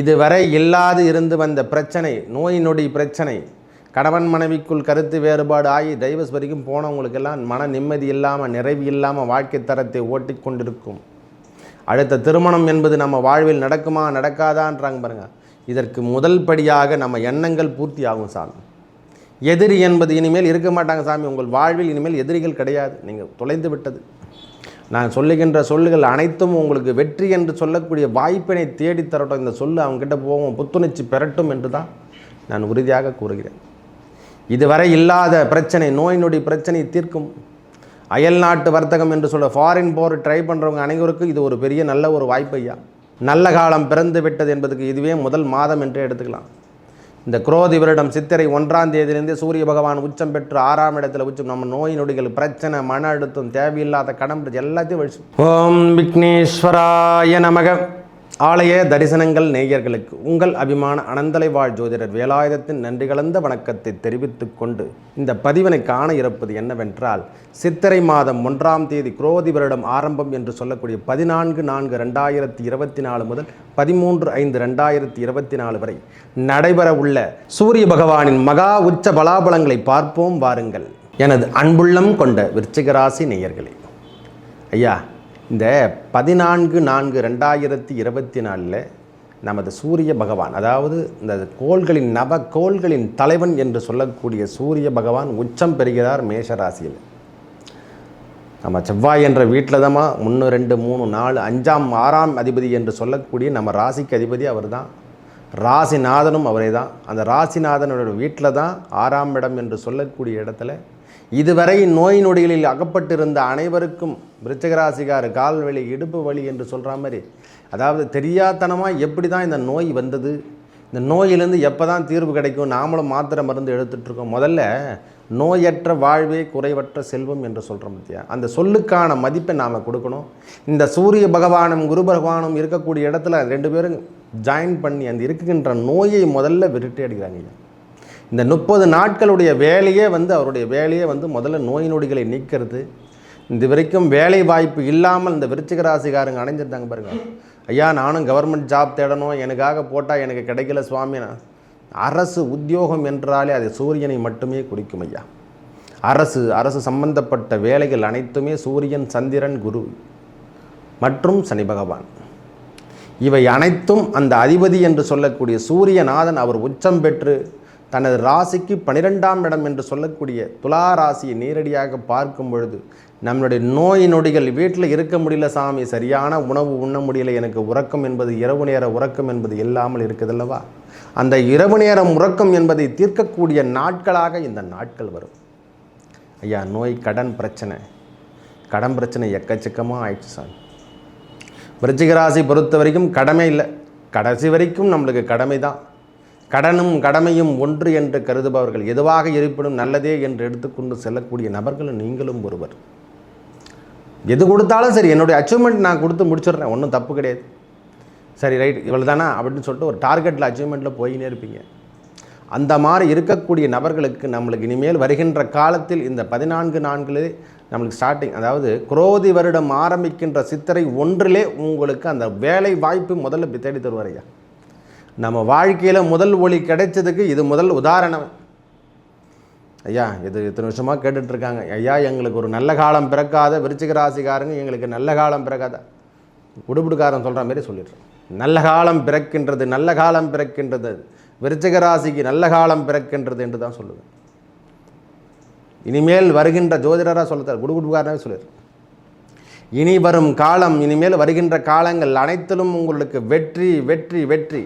இதுவரை இல்லாது இருந்து வந்த பிரச்சனை நோய் நொடி பிரச்சனை கணவன் மனைவிக்குள் கருத்து வேறுபாடு ஆகி டைவர்ஸ் வரைக்கும் போனவங்களுக்கெல்லாம் மன நிம்மதி இல்லாமல் நிறைவு இல்லாமல் வாழ்க்கை தரத்தை ஓட்டி கொண்டிருக்கும். அடுத்த திருமணம் என்பது நம்ம வாழ்வில் நடக்குமா நடக்காதான்றாங்க பாருங்க. இதற்கு முதல் படியாக நம்ம எண்ணங்கள் பூர்த்தி ஆகும் சாமி. எதிரி என்பது இனிமேல் இருக்க மாட்டாங்க சாமி. உங்கள் வாழ்வில் இனிமேல் எதிரிகள் கிடையாது. நீங்கள் தொலைந்து விட்டது. நான் சொல்லுகின்ற சொல்லுகள் அனைத்தும் உங்களுக்கு வெற்றி என்று சொல்லக்கூடிய வாய்ப்பினை தேடி தரட்டும். இந்த சொல்லு அவங்ககிட்ட போவோம் புத்துணர்ச்சி பெறட்டும் என்று தான் நான் உறுதியாக கூறுகிறேன். இதுவரை இல்லாத பிரச்சனை நோய் நொடி பிரச்சனை தீர்க்கும். அயல் நாட்டு வர்த்தகம் என்று சொல்ல ஃபாரின் போர் ட்ரை பண்ணுறவங்க அனைவருக்கும் இது ஒரு பெரிய நல்ல ஒரு வாய்ப்பையா? நல்ல காலம் பிறந்து விட்டது என்பதுக்கு இதுவே முதல் மாதம் என்றே எடுத்துக்கலாம். இந்த குரோதி வருடம் சித்திரை ஒன்றாம் தேதியிலிருந்து சூரிய பகவான் உச்சம் பெற்று ஆறாம் இடத்துல உச்சம். நம்ம நோய் நொடிகள் பிரச்சனை மன அழுத்தம் தேவையில்லாத கடன் எல்லாத்தையும் ஓம் விக்னேஸ்வராய நமக. ஆலய தரிசனங்கள் நேயர்களுக்கு உங்கள் அபிமான அனந்தலை வாழ் ஜோதிடர் வேலாயுதத்தின் நன்றி கலந்த வணக்கத்தை தெரிவித்துக் கொண்டு இந்த பதிவினை காண இருப்பது என்னவென்றால் சித்திரை மாதம் ஒன்றாம் தேதி குரோதி வருடம் ஆரம்பம் என்று சொல்லக்கூடிய பதினான்கு நான்கு ரெண்டாயிரத்தி இருபத்தி நாலு முதல் பதிமூன்று ஐந்து ரெண்டாயிரத்தி இருபத்தி நாலு வரை நடைபெற உள்ள சூரிய பகவானின் மகா உச்ச பலாபலங்களை பார்ப்போம் வாருங்கள். எனது அன்புள்ளம் கொண்ட விருச்சிகராசி நேயர்களே. ஐயா இந்த பதினான்கு நான்கு ரெண்டாயிரத்தி இருபத்தி நாலில் நமது சூரிய பகவான் அதாவது இந்த கோள்களின் நவ கோள்களின் தலைவன் என்று சொல்லக்கூடிய சூரிய பகவான் உச்சம் பெறுகிறார் மேஷ ராசியில் நம்ம செவ்வாய் என்ற வீட்டில் தான் ஒன்று ரெண்டு மூணு நாலு அஞ்சாம் ஆறாம் அதிபதி என்று சொல்லக்கூடிய நம்ம ராசிக்கு அதிபதி அவர் தான் ராசிநாதனும் அவரே தான் அந்த ராசிநாதனோட வீட்டில் தான் ஆறாம் இடம் என்று சொல்லக்கூடிய இடத்துல இதுவரை நோய் நொடிகளில் அகப்பட்டிருந்த அனைவருக்கும் விருச்சகராசிகார் கால் வலி இடுப்பு வலி என்று சொல்கிற மாதிரி. அதாவது தெரியாதனமாக எப்படி தான் இந்த நோய் வந்தது? இந்த நோயிலேருந்து எப்போ தான் தீர்வு கிடைக்கும்? நாமளும் மாத்திரை மருந்து எடுத்துட்ருக்கோம் முதல்ல நோயற்ற வாழ்வே குறைவற்ற செல்வம் என்று சொல்கிறோம் பத்தியா அந்த சொல்லுக்கான மதிப்பை நாம் கொடுக்கணும். இந்த சூரிய பகவானும் குரு பகவானும் இருக்கக்கூடிய இடத்துல ரெண்டு பேரும் ஜாயின் பண்ணி அந்த இருக்கின்ற நோயை முதல்ல விரட்டி அடிக்கிறாங்க. இந்த முப்பது நாட்களுடைய வேலையே வந்து அவருடைய வேலையே வந்து முதல்ல நோய் நொடிகளை நீக்கிறது. இது வரைக்கும் வேலை வாய்ப்பு இல்லாமல் இந்த விருச்சிக ராசிக்காரங்க அடைஞ்சிருந்தாங்க பாருங்க. ஐயா நானும் கவர்மெண்ட் ஜாப் தேடணும் எனக்காக போட்டால் எனக்கு கிடைக்கல சுவாமினா அரசு உத்தியோகம் என்றாலே அது சூரியனை மட்டுமே குறிக்கும் ஐயா. அரசு அரசு சம்பந்தப்பட்ட வேலைகள் அனைத்துமே சூரியன் சந்திரன் குரு மற்றும் சனி பகவான். இவை அனைத்தும் அந்த அதிபதி என்று சொல்லக்கூடிய சூரியநாதன் அவர் உச்சம் பெற்று தனது ராசிக்கு பனிரெண்டாம் இடம் என்று சொல்லக்கூடிய துலா ராசியை நேரடியாக பார்க்கும் பொழுது நம்மளுடைய நோய் நொடிகள் வீட்டில் இருக்க முடியல சாமி சரியான உணவு உண்ண முடியல எனக்கு உறக்கம் என்பது இரவு நேர உறக்கம் என்பது இல்லாமல் இருக்குதல்லவா? அந்த இரவு நேரம் உறக்கம் என்பதை தீர்க்கக்கூடிய நாட்களாக இந்த நாட்கள் வரும். ஐயா நோய் கடன் பிரச்சனை. கடன் பிரச்சனை எக்கச்சக்கமாக ஆயிடுச்சு சாமி. விருச்சிகராசி பொறுத்த வரைக்கும் கடமை இல்லை. கடைசி வரைக்கும் நம்மளுக்கு கடமை தான் கடனும் கடமையும் ஒன்று என்று கருதுபவர்கள் எதுவாக இருப்பினும் நல்லதே என்று எடுத்துக்கொண்டு செல்லக்கூடிய நபர்களும் நீங்களும் ஒருவர். எது கொடுத்தாலும் சரி என்னுடைய அச்சீவ்மெண்ட் நான் கொடுத்து முடிச்சிடுறேன் ஒன்றும் தப்பு கிடையாது. சரி ரைட் இவ்வளோ தானா அப்படின்னு சொல்லிட்டு ஒரு டார்கெட்டில் அச்சீவ்மெண்ட்டில் போயினே இருப்பீங்க. அந்த மாதிரி இருக்கக்கூடிய நபர்களுக்கு நம்மளுக்கு இனிமேல் வருகின்ற காலத்தில் இந்த பதினான்கு நான்கிலே நம்மளுக்கு ஸ்டார்டிங் அதாவது குரோதி வருடம் ஆரம்பிக்கின்ற சித்திரை ஒன்றிலே உங்களுக்கு அந்த வேலை வாய்ப்பு முதல்ல தேடி தருவார் ஐயா. நம்ம வாழ்க்கையில் முதல் ஒளி கிடைச்சதுக்கு இது முதல் உதாரணம். ஐயா இது இத்தனை வருஷமாக கேட்டுட்ருக்காங்க. ஐயா எங்களுக்கு ஒரு நல்ல காலம் பிறக்காத விருச்சிக ராசிக்காரங்க எங்களுக்கு நல்ல காலம் பிறக்காத. உடுபுடுக்காரன் சொல்கிற மாதிரி சொல்லிடுறேன் நல்ல காலம் பிறக்கின்றது நல்ல காலம் பிறக்கின்றது. விருச்சிக ராசிக்கு நல்ல காலம் பிறக்கின்றது என்று தான் சொல்லுவேன். இனிமேல் வருகின்ற ஜோதிடராக சொல்லத்தார் குடுகுடுக்காரனே சொல்லிடுறேன் இனி வரும் காலம் இனிமேல் வருகின்ற காலங்கள் அனைத்திலும் உங்களுக்கு வெற்றி வெற்றி வெற்றி.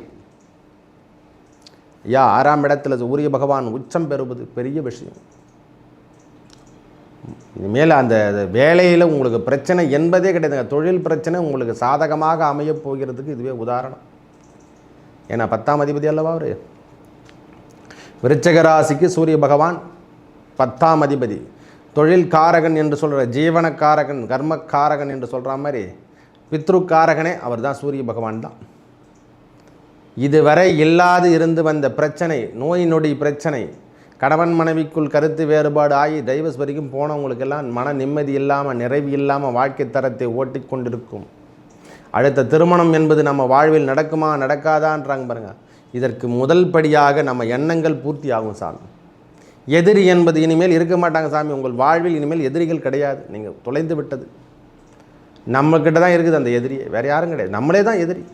ஐயா ஆறாம் இடத்துல சூரிய பகவான் உச்சம் பெறுவது பெரிய விஷயம். இனிமேல் அந்த வேலையில் உங்களுக்கு பிரச்சனை என்பதே கிடையாதுங்க. தொழில் பிரச்சனை உங்களுக்கு சாதகமாக அமையப் போகிறதுக்கு இதுவே உதாரணம். ஏன்னா பத்தாம் அதிபதி அல்லவா அவர்? விருச்சக ராசிக்கு சூரிய பகவான் பத்தாம் அதிபதி. தொழில் காரகன் என்று சொல்கிற ஜீவனக்காரகன் கர்மக்காரகன் என்று சொல்கிற மாதிரி பித்ருக்காரகனே அவர் தான் சூரிய பகவான் தான். இதுவரை இல்லாது இருந்து வந்த பிரச்சனை நோய் நொடி பிரச்சனை கணவன் மனைவிக்குள் கருத்து வேறுபாடு ஆகி டைவர்ஸ் வரைக்கும் போனவங்களுக்கெல்லாம் மன நிம்மதி இல்லாமல் நிறைவு இல்லாமல் வாழ்க்கை தரத்தை ஓட்டிக் கொண்டிருக்கும். அடுத்த திருமணம் என்பது நம்ம வாழ்வில் நடக்குமா நடக்காதான்றாங்க பாருங்க. இதற்கு முதல் படியாக நம்ம எண்ணங்கள் பூர்த்தி ஆகும் சாமி. எதிரி என்பது இனிமேல் இருக்க மாட்டாங்க சாமி. உங்கள் வாழ்வில் இனிமேல் எதிரிகள் கிடையாது. நீங்கள் தொலைந்து விட்டது. நம்மக்கிட்ட தான் இருக்குது அந்த எதிரி வேறு யாரும் கிடையாது. நம்மளே தான் எதிரி.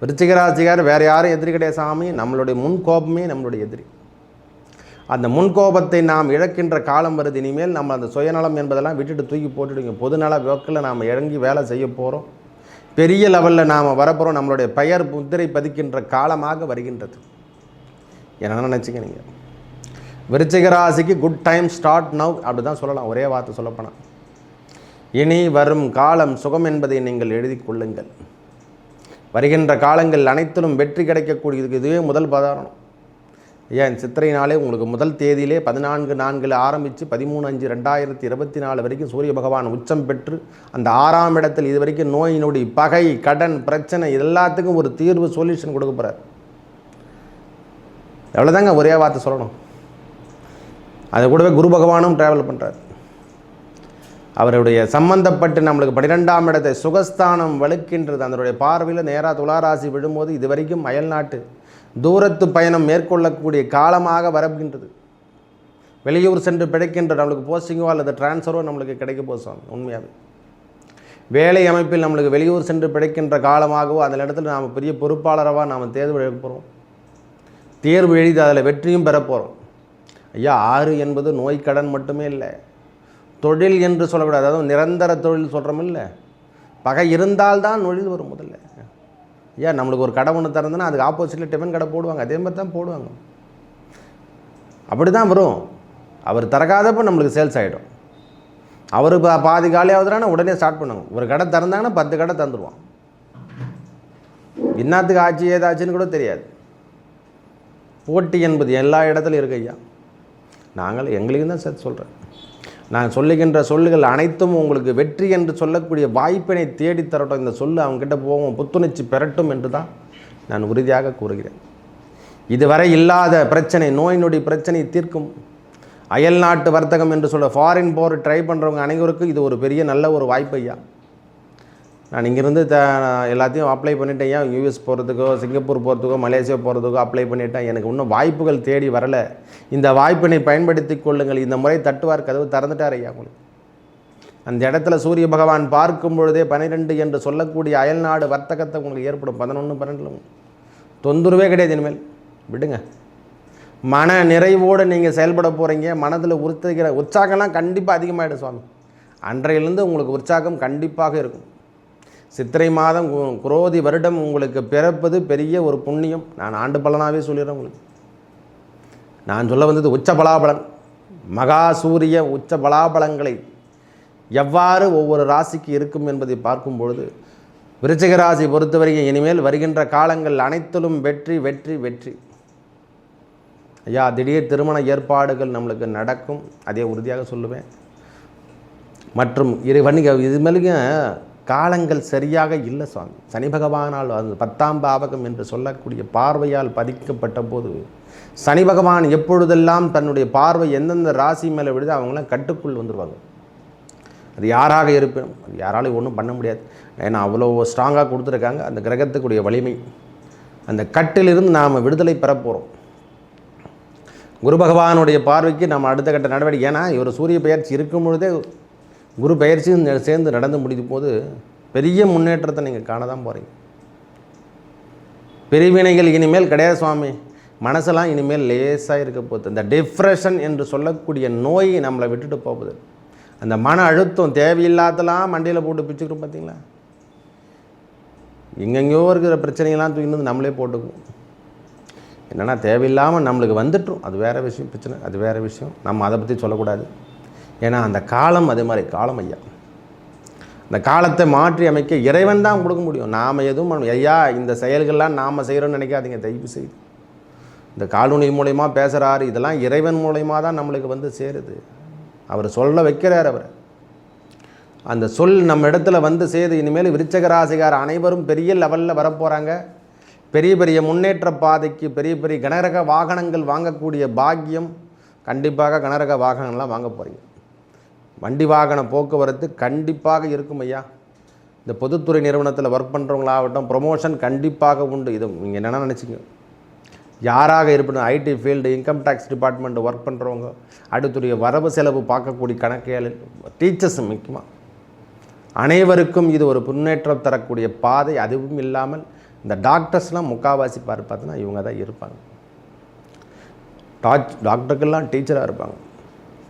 விருச்சிகராசிகார் வேறு யாரும் எதிரி கிடையாது சாமி. நம்மளுடைய முன் கோபமே நம்மளுடைய எதிரி. அந்த முன்கோபத்தை நாம் இழக்கின்ற காலம் வருது. இனிமேல் நம்ம அந்த சுயநலம் என்பதெல்லாம் விட்டுட்டு தூக்கி போட்டுடுங்க. பொதுநல வக்கில் நாம் இறங்கி வேலை செய்ய போகிறோம் பெரிய லெவலில் நாம் வரப்போகிறோம் நம்மளுடைய பெயர் முத்திரை பதிக்கின்ற காலமாக வருகின்றது. என்ன நினச்சிங்க நீங்கள் விருச்சிகராசிக்கு குட் டைம் ஸ்டார்ட் நவ் அப்படி தான் சொல்லலாம். ஒரே வார்த்தை சொல்லப்போனால் இனி வரும் காலம் சுகம் என்பதை நீங்கள் எழுதி கொள்ளுங்கள். வருகின்ற காலங்கள் அனைத்திலும் வெற்றி கிடைக்கக்கூடியதுக்கு இதுவே முதல் பதாரணம். ஏன் சித்திரை நாளே உங்களுக்கு முதல் தேதியிலே பதினான்கு நான்கில் ஆரம்பித்து பதிமூணு அஞ்சு ரெண்டாயிரத்தி இருபத்தி நாலு வரைக்கும் சூரிய பகவான் உச்சம் பெற்று அந்த ஆறாம் இடத்தில் இது வரைக்கும் நோய் நொடி பகை கடன் பிரச்சனை இது எல்லாத்துக்கும் ஒரு தீர்வு சொல்யூஷன் கொடுக்க போகிறார் எவ்வளோதாங்க ஒரே வார்த்தை சொல்லணும். அது கூடவே குரு பகவானும் ட்ராவல் பண்ணுறார் அவருடைய சம்பந்தப்பட்டு நம்மளுக்கு பன்னிரெண்டாம் இடத்தை சுகஸ்தானம் வலுக்கின்றது. அதனுடைய பார்வையில் நேராக துளாராசி விழும்போது இது வரைக்கும் அயல்நாட்டு தூரத்து பயணம் மேற்கொள்ளக்கூடிய காலமாக வரப்படுகின்றது வெளியூர் சென்று பிழைக்கின்ற நம்மளுக்கு போஸ்டிங்கோ அல்லது டிரான்ஸ்ஃபரோ நம்மளுக்கு கிடைக்க போசம் உண்மையாகவே வேலை அமைப்பில் நம்மளுக்கு வெளியூர் சென்று பிழைக்கின்ற காலமாகவோ அந்த இடத்துல நாம் பெரிய பொறுப்பாளராக நாம் தேர்வு எழுத போகிறோம் தேர்வு எழுதி அதில் வெற்றியும் பெற போகிறோம் ஐயா ஆறு என்பது நோய் கடன் மட்டுமே இல்லை. தொழில் என்று சொல்லக்கூடாது. அதாவது நிரந்தர தொழில் சொல்கிறோம் இல்லை. பகை இருந்தால்தான் நொழில் வரும் முதல்ல. ஏன்? நம்மளுக்கு ஒரு கடை ஒன்று திறந்தனா அதுக்கு ஆப்போசிட்டில் டிஃபன் கடை போடுவாங்க. அதே மாதிரி தான் போடுவாங்க. அப்படி தான் வரும். அவர் திறக்காதப்போ நம்மளுக்கு சேல்ஸ் ஆகிடும் அவர் பா பாதி காலியாகுதுனா உடனே ஸ்டார்ட் பண்ணுவாங்க. ஒரு கடை திறந்தாங்கன்னா பத்து கடை தந்துடுவான் இன்னத்துக்கு ஆச்சு ஏதாச்சுன்னு கூட தெரியாது. போட்டி என்பது எல்லா இடத்துலையும் இருக்கு ஐயா. நாங்கள் எங்களுக்கும் தான் சேர்த்து சொல்கிறேன் நான் சொல்லுகின்ற சொல்லுகள் அனைத்தும் உங்களுக்கு வெற்றி என்று சொல்லக்கூடிய வாய்ப்பினை தேடி தரட்டும். இந்த சொல்லு அவங்ககிட்ட போவோம் புத்துணர்ச்சி பெறட்டும் என்று தான் நான் உறுதியாக கூறுகிறேன். இதுவரை இல்லாத பிரச்சனை நோய் நொடி பிரச்சனை தீர்க்கும். அயல் நாட்டு வர்த்தகம் என்று சொல்ல ஃபாரின் போர் ட்ரை பண்ணுறவங்க அனைவருக்கும் இது ஒரு பெரிய நல்ல ஒரு வாய்ப்பு ஐயா நான் இங்கேருந்து த எல்லாத்தையும் அப்ளை பண்ணிட்டேன். ஏன்? யூஎஸ் போகிறதுக்கோ சிங்கப்பூர் போகிறதுக்கோ மலேசியா போகிறதுக்கோ அப்ளை பண்ணிட்டேன். எனக்கு இன்னும் வாய்ப்புகள் தேடி வரலை. இந்த வாய்ப்பினை பயன்படுத்தி கொள்ளுங்கள். இந்த முறை தட்டுவார் கதவு திறந்துட்டார் ஐயா உங்களுக்கு அந்த இடத்துல சூரிய பகவான் பார்க்கும் பொழுதே பன்னிரெண்டு என்று சொல்லக்கூடிய அயல்நாடு வர்த்தகத்தை உங்களுக்கு ஏற்படும். பதினொன்று பன்னெண்டில் தொந்தரவே கிடையாது இனிமேல். விடுங்க. மன நிறைவோடு நீங்கள் செயல்பட போகிறீங்க மனதில் உறுத்துகிற உற்சாகம்லாம் கண்டிப்பாக அதிகமாகிடும் சுவாமி. அன்றையிலேருந்து உங்களுக்கு உற்சாகம் கண்டிப்பாக இருக்கும். சித்திரை மாதம் குரோதி வருடம் உங்களுக்கு பிறப்பது பெரிய ஒரு புண்ணியம். நான் ஆண்டு பலனாகவே சொல்லிடுறேன் உங்களுக்கு. நான் சொல்ல வந்தது உச்ச பலாபலன். மகா சூரிய உச்ச பலாபலங்களை எவ்வாறு ஒவ்வொரு ராசிக்கு இருக்கும் என்பதை பார்க்கும் பொழுது விருச்சிக ராசி பொறுத்தவரைக்கும் இனிமேல் வருகின்ற காலங்கள் அனைத்திலும் வெற்றி வெற்றி வெற்றி. ஐயா திடீர் திருமண ஏற்பாடுகள் நம்மளுக்கு நடக்கும். அதே உறுதியாக சொல்லுவேன். மற்றும் இரு வணிக இது மேலேயும் காலங்கள் சரியாக இல்லை சுவாமி. சனி பகவானால் அது பத்தாம் பாவகம் என்று சொல்லக்கூடிய பார்வையால் பதிக்கப்பட்ட போது சனி பகவான் எப்பொழுதெல்லாம் தன்னுடைய பார்வை எந்தெந்த ராசி மேலே விழுது அவங்களாம் கட்டுக்குள் வந்துடுவாங்க அது யாராக இருப்பினும் அது யாராலையும் ஒன்றும் பண்ண முடியாது. ஏன்னா அவ்வளோ ஸ்ட்ராங்காக கொடுத்துருக்காங்க. அந்த கிரகத்துக்குடைய வலிமை. அந்த கட்டிலிருந்து நாம் விடுதலை பெறப்போகிறோம் குரு பகவானுடைய பார்வைக்கு நம்ம அடுத்த கட்ட நடவடிக்கை. ஏன்னா இவர் சூரிய பெயர்ச்சி இருக்கும் பொழுதே குரு பயிற்சியும் சேர்ந்து நடந்து முடிக்கும் போது பெரிய முன்னேற்றத்தை நீங்கள் காண தான் போகிறீங்க பிரிவினைகள் இனிமேல் கிடையாது சுவாமி. மனசெல்லாம் இனிமேல் லேசாக இருக்க போகுது. இந்த டிப்ரெஷன் என்று சொல்லக்கூடிய நோய் நம்மளை விட்டுட்டு போகுது. அந்த மன அழுத்தம் தேவையில்லாதலாம் மண்டையில் போட்டு பிச்சுக்கிறோம் பார்த்தீங்களா எங்கெங்கேயோ இருக்கிற பிரச்சனைகள்லாம் தூக்கினது நம்மளே போட்டுக்குவோம். என்னென்னா தேவையில்லாமல் நம்மளுக்கு வந்துட்டோம் அது வேறு விஷயம் பிரச்சனை அது வேறு விஷயம். நம்ம அதை பற்றி சொல்லக்கூடாது. ஏன்னா அந்த காலம் அதே மாதிரி காலம் ஐயா. அந்த காலத்தை மாற்றி அமைக்க இறைவன் தான் கொடுக்க முடியும். நாம் எதுவும் ஐயா இந்த செயல்கள்லாம் நாம் செய்கிறோன்னு நினைக்காதீங்க தயவு செய்து. இந்த காலூனி மூலயமா பேசுகிறாரு இதெல்லாம் இறைவன் மூலயமா தான் நம்மளுக்கு வந்து சேருது. அவர் சொல்ல வைக்கிறார் அவர். அந்த சொல் நம்ம இடத்துல வந்து சேது இனிமேல் விருச்சக ராசிகார் அனைவரும் பெரிய லெவலில் வரப்போகிறாங்க பெரிய பெரிய முன்னேற்ற பாதைக்கு பெரிய பெரிய கனரக வாகனங்கள் வாங்கக்கூடிய பாக்கியம். கண்டிப்பாக கனரக வாகனங்கள்லாம் வாங்க போகிறீங்க வண்டி வாகன போக்குவரத்து கண்டிப்பாக இருக்கும் ஐயா. இந்த பொதுத்துறை நிறுவனத்தில் ஒர்க் பண்ணுறவங்களாகட்டும் ப்ரொமோஷன் கண்டிப்பாக உண்டு. இது நீங்கள் என்னென்ன நினச்சிங்க. யாராக இருப்பினும் IT field income tax department work பண்ணுறவங்க அடுத்துடைய வரவு செலவு பார்க்கக்கூடிய கணக்கியல் டீச்சர்ஸ் முக்கியமாக அனைவருக்கும் இது ஒரு முன்னேற்றம் தரக்கூடிய பாதை. அதுவும் இல்லாமல் இந்த டாக்டர்ஸ்லாம் முக்காவாசி பாரு பார்த்தோன்னா இவங்க தான் இருப்பாங்க. டாச் டாக்டருக்கெல்லாம் டீச்சராக இருப்பாங்க.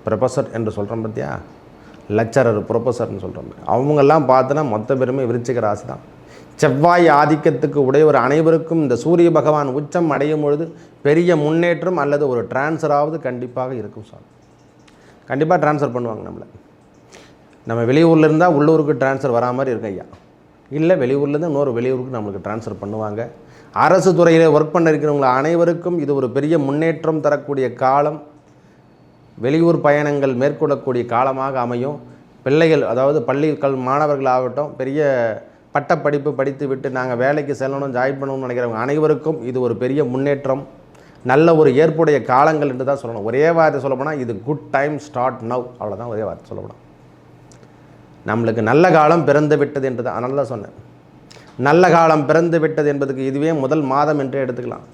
ப்ரொஃபஸர் என்று சொல்கிறோம் பார்த்தியா லெக்சரர் ப்ரொஃபஸர்னு சொல்கிறோம் அவங்கெல்லாம் பார்த்தோன்னா மொத்த பெருமை விருச்சிக ராசி தான். செவ்வாய் ஆதிக்கத்துக்கு உடையவர் அனைவருக்கும் இந்த சூரிய பகவான் உச்சம் அடையும் பொழுது பெரிய முன்னேற்றம் அல்லது ஒரு டிரான்ஸ்ஃபராவது கண்டிப்பாக இருக்கும் சார் கண்டிப்பாக ட்ரான்ஸ்ஃபர் பண்ணுவாங்க நம்மளை. நம்ம வெளியூரில் இருந்தால் உள்ளூருக்கு ட்ரான்ஸ்ஃபர் வரா மாதிரி இருக்கு ஐயா. இல்லை வெளியூர்லேருந்து இன்னொரு வெளியூருக்கு நம்மளுக்கு ட்ரான்ஸ்ஃபர் பண்ணுவாங்க. அரசு துறையில் ஒர்க் பண்ண இருக்கிறவங்க அனைவருக்கும் இது ஒரு பெரிய முன்னேற்றம் தரக்கூடிய காலம். வெளியூர் பயணங்கள் மேற்கொள்ளக்கூடிய காலமாக அமையும். பிள்ளைகள் அதாவது பள்ளி கல் மாணவர்கள் ஆகட்டும் பெரிய பட்டப்படிப்பு படித்து விட்டு நாங்கள் வேலைக்கு செல்லணும் ஜாயின் பண்ணணும்னு நினைக்கிறவங்க அனைவருக்கும் இது ஒரு பெரிய முன்னேற்றம். நல்ல ஒரு ஏற்புடைய காலங்கள் என்று தான் சொல்லணும். ஒரே வார்த்தை சொல்லப்போனால் இது குட் டைம் ஸ்டார்ட் நவ் அவ்வளோதான் ஒரே வார்த்தை சொல்லப்படும் நம்மளுக்கு நல்ல காலம் பிறந்து விட்டது என்று தான் அதனால தான் சொன்னேன். நல்ல காலம் பிறந்து விட்டது என்பதுக்கு இதுவே முதல் மாதம் என்று எடுத்துக்கலாம்.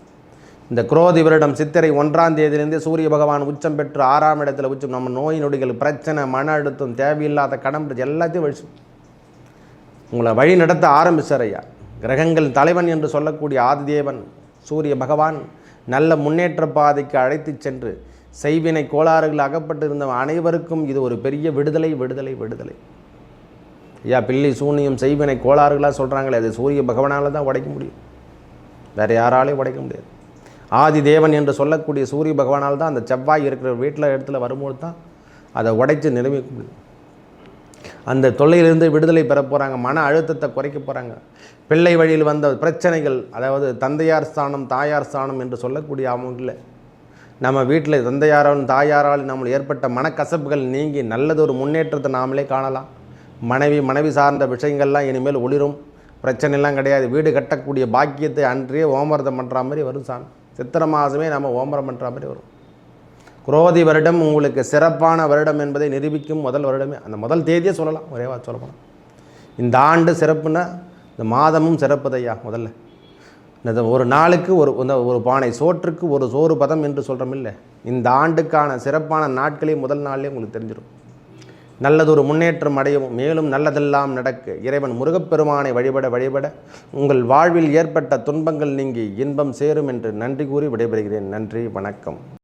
இந்த குரோதி வருடம் சித்திரை ஒன்றாம் தேதியிலிருந்து சூரிய பகவான் உச்சம் பெற்று ஆறாம் இடத்துல உச்சம். நம்ம நோய் நொடிகள் பிரச்சனை மன அழுத்தம் தேவையில்லாத கடன் எல்லாத்தையும் வழி உங்களை வழி நடத்த ஆரம்பிச்சார் ஐயா. கிரகங்கள் தலைவன் என்று சொல்லக்கூடிய ஆதிதேவன் சூரிய பகவான் நல்ல முன்னேற்ற பாதைக்கு அழைத்து சென்று செய்வினை கோளாறுகள் அகப்பட்டிருந்த அனைவருக்கும் இது ஒரு பெரிய விடுதலை விடுதலை விடுதலை. ஐயா பில்லி சூனியம் செய்வினை கோளாறுகளாக சொல்கிறாங்களே அது சூரிய பகவானால் தான் உடைக்க முடியும். வேறு யாராலையும் உடைக்க முடியாது. ஆதி தேவன் என்று சொல்லக்கூடிய சூரிய பகவானால் தான் அந்த செவ்வாய் இருக்கிற வீட்டில் இடத்துல வரும்போது தான் அதை உடைத்து நிலைமைக்க முடியும் அந்த தொல்லையிலிருந்து விடுதலை பெற போகிறாங்க மன அழுத்தத்தை குறைக்க போகிறாங்க பிள்ளை வழியில் வந்த பிரச்சனைகள் அதாவது தந்தையார் ஸ்தானம் தாயார் ஸ்தானம் என்று சொல்லக்கூடிய அவங்கள நம்ம வீட்டில் தந்தையாராலும் தாயாராலும் நம்மளுக்கு ஏற்பட்ட மனக்கசப்புகள் நீங்கி நல்லதொரு முன்னேற்றத்தை நாமளே காணலாம். மனைவி மனைவி சார்ந்த விஷயங்கள்லாம் இனிமேல் ஒளிரும். பிரச்சனைலாம் கிடையாது. வீடு கட்டக்கூடிய பாக்கியத்தை அன்றே ஓமரதம் பண்ணுற மாதிரி வரும் சாமி. சித்திரை மாதமே நம்ம ஓம்பரம் பண்ணுற மாதிரி வரும். குரோதி வருடம் உங்களுக்கு சிறப்பான வருடம் என்பதை நிரூபிக்கும் முதல் வருடமே. அந்த முதல் தேதியே சொல்லலாம் ஒரே வார்த்தை சொல்ல போனால் இந்த ஆண்டு சிறப்புன்னா இந்த மாதமும் சிறப்புதையா முதல்ல. இந்த ஒரு நாளுக்கு ஒரு இந்த ஒரு பானை சோற்றுக்கு ஒரு சோறு பதம் என்று சொல்கிறோம் இல்லை. இந்த ஆண்டுக்கான சிறப்பான நாட்களே முதல் நாள்லேயே உங்களுக்கு தெரிஞ்சிடும் நல்லதொரு முன்னேற்றம் அடையவும் மேலும் நல்லதெல்லாம் நடக்க இறைவன் முருகப்பெருமானை வழிபட வழிபட உங்கள் வாழ்வில் ஏற்பட்ட துன்பங்கள் நீங்கி இன்பம் சேரும் என்று நன்றி கூறி விடைபெறுகிறேன். நன்றி வணக்கம்.